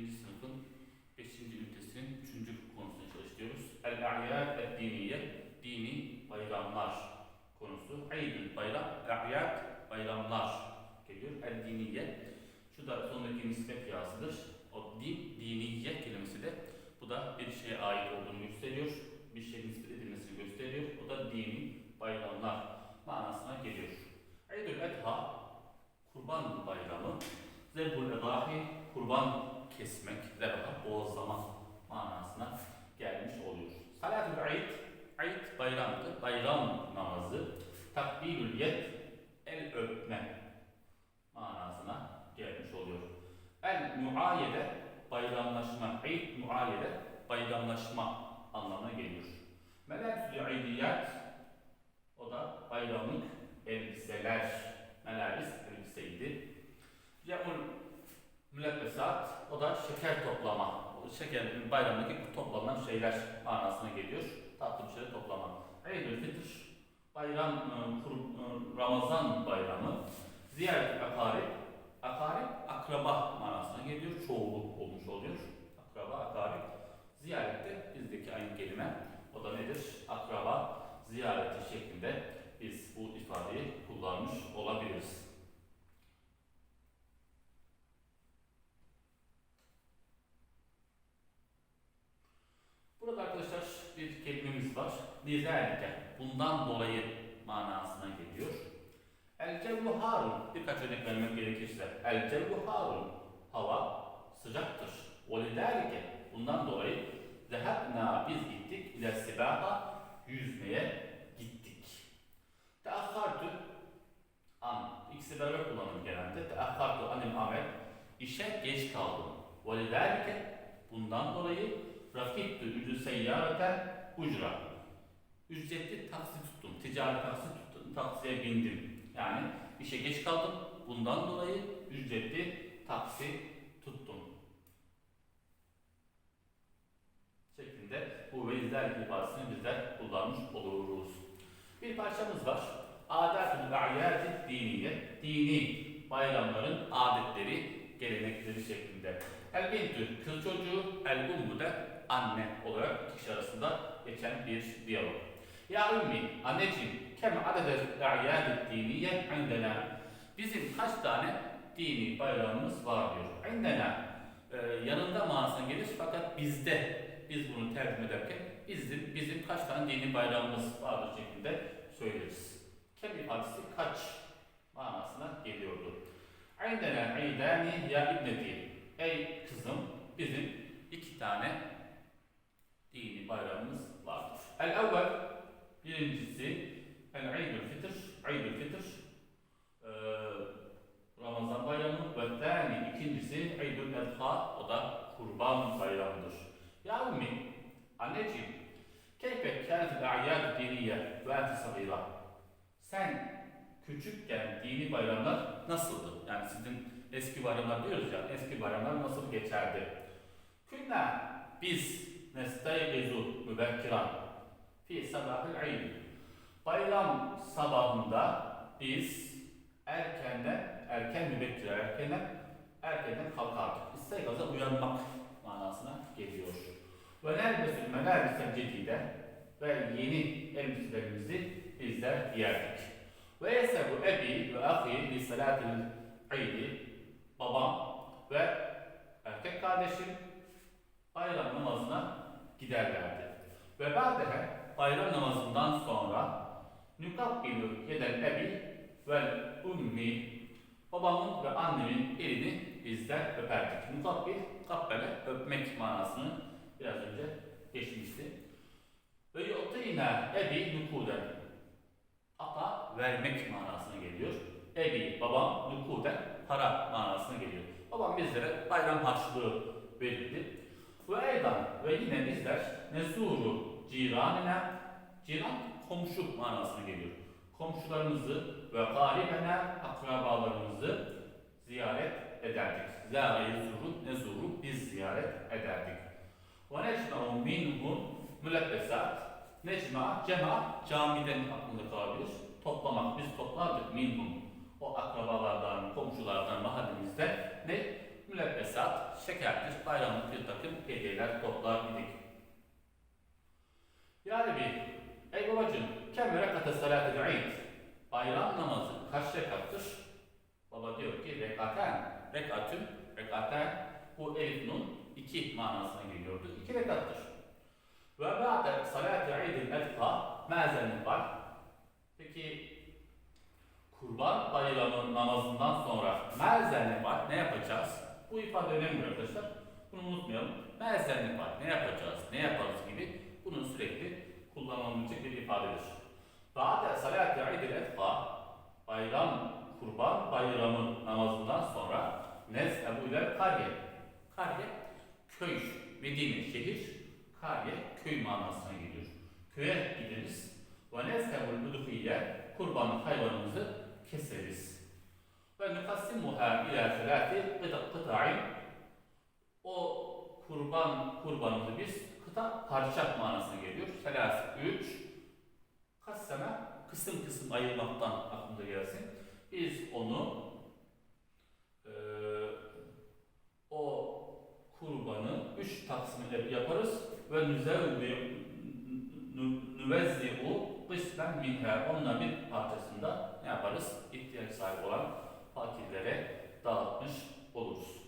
birinci sınıfın 5. ünitesinin 3. konusunu çalışıyoruz. El-A'yad el-Diniye, dini bayramlar konusu. Eydül bayram, A'yad bayramlar geliyor. El-Diniye, şu da sondaki nispet yasıdır. O din, diniye kelimesi de bu da bir şeye ait olduğunu gösteriyor. Bir şey nispet edilmesini gösteriyor. O da dini bayramlar manasına geliyor. Eydül Adha, kurban bayramı. Zebhul Edahi, kurban kesmek, zebaha, boğazlama manasına gelmiş oluyor. Salatül Eid, Eid bayramdı, bayram namazı. Takbilül yed, el öpme manasına gelmiş oluyor. El muayede, bayramlaşma, Eid muayede, bayramlaşma anlamına geliyor. Melabsül Eidiyat, o da bayramlık elbiseler, melabis elbiseydi. Cemul mülebbesat, o da şeker toplama. O şeker bayramdaki toplanan şeyler manasına geliyor. Tatlı bir şeyler toplama. Eylül Fitr, bayram, e, e, Ramazan bayramı. Ziyaret akarib, akarib akraba manasına geliyor. Çoğulu olmuş oluyor. Akraba, akarib. Ziyarette bizdeki aynı kelime. O da nedir? Akraba ziyareti şeklinde biz bu ifadeyi kullanmış olabiliriz. Burada arkadaşlar bir kelimemiz var. Lizalike. Bundan dolayı manasına geliyor. El cevlu harun. Birkaç örnek vermek gerekirse. El cevlu harun. Hava sıcaktır. Ve lidalike. Bundan dolayı zehabna biz gittik ile sibaha yüzmeye gittik. Teahhartu an. İkisi beraber kullanılır genelde. Teahhartu anil amel. İşe geç kaldım. Ve lidalike. Bundan dolayı Rakiptü ücü seyyareten ucra. Ücretli taksi tuttum. Ticari taksi tuttum. Taksiye bindim. Yani işe geç kaldım. Bundan dolayı ücretli taksi tuttum. Şeklinde bu ve izler ifadesini bizler kullanmış oluruz. Bir parçamız var. Adatül a'yâd diniye. Dini bayramların adetleri, gelenekleri şeklinde. El bintü kız çocuğu, el ummu da anne olarak iki kişi arasında geçen bir diyalog. Ya ümmi, anneciğim, kem adede a'yâd diniye indena. Bizim kaç tane dini bayramımız var diyor. İndena, e, yanında manasına gelir fakat bizde, biz bunu tercüme ederken bizim, bizim kaç tane dini bayramımız vardır şeklinde söyleriz. Kem ifadesi kaç manasına geliyordu. İndena idani ya ibneti. Ey kızım, bizim iki tane dini bayramımız vardır. El evvel, birincisi El İdül Fitr, İdül Fitr, eee, Ramazan bayramı ve tani ikincisi İdül Adha, o da kurban bayramıdır. Ya ummi, anneciğim, keyfe kânetil a'yâd diniye ve sabîrâ. Sen küçükken dini bayramlar nasıldı? Yani sizin eski bayramlar diyoruz ya, eski bayramlar nasıl geçerdi? Künna, biz nestaygezu mübekkiran fi sabahil eid. Bayram sabahında biz erkenden, erken mübekkir erkenden, erkenden kalkardık. İsteygaza uyanmak manasına geliyor. Ve nelbesül melabisel cedide ve yeni elbiselerimizi bizler giyerdik. Ve yesebu ebi ve ahi li salatil idi babam ve erkek kardeşim bayram namazına giderlerdi. Ve ba'dehe bayram namazından sonra nükabbilu yedel ebi vel ummi babamın ve annemin elini bizler öperdik. Nukabbil, kabbele, öpmek manasını biraz önce geçmişti. Ve yu'tina ebi nukuden ata vermek manasına geliyor. Ebi, babam, nukuden para manasına geliyor. Babam bizlere bayram harçlığı verirdi. Ve eydan ve yine bizler nesuru ciranine ciran komşu manasına geliyor. Komşularımızı ve garibene akrabalarımızı ziyaret ederdik. Zâre yezuru nezuru biz ziyaret ederdik. Ve necma'u minhum mülebbesat Necma, cema, camiden aklında kalabilir. Toplamak, biz toplardık minhum. O akrabalardan, komşulardan, mahallemizde ne? Mülebbesat, şekerdir, bayramlık bir takım hediyeler toplar idik. Yani bir, ey babacığım, kem rekate salatı eid. Bayram namazı kaç rekattır? Baba diyor ki rekaten, rekatün, rekaten, bu elif iki manasına geliyordu. İki rekattır. Ve ba'de salatı eidil etfa, mezenin var. Peki Kurban Bayramı namazından sonra merzenlik var. Ne yapacağız? Bu ifade önemli arkadaşlar. Bunu unutmayalım. Merzenlik var. Ne yapacağız? Ne yaparız gibi bunun sürekli kullanılabilecek bir ifadedir. Ba'de salat-ı idil etfa bayram, kurban bayramı namazından sonra nezhebu ile karye. Karye, köy, Medine, şehir, karye, köy manasına geliyor. Köye gideriz. Ve nezhebu udhiye, kurban hayvanımızı keseriz. Ve nukasimuha ila selati kıta'in o kurban kurbanımızı biz kıta parça manasına geliyor. Selas üç kasseme kısım kısım ayırmaktan aklımıza gelsin. Biz onu ve nüvezzi'u kısmen minha onunla bir parçasında ne yaparız? İhtiyaç sahibi olan fakirlere dağıtmış oluruz.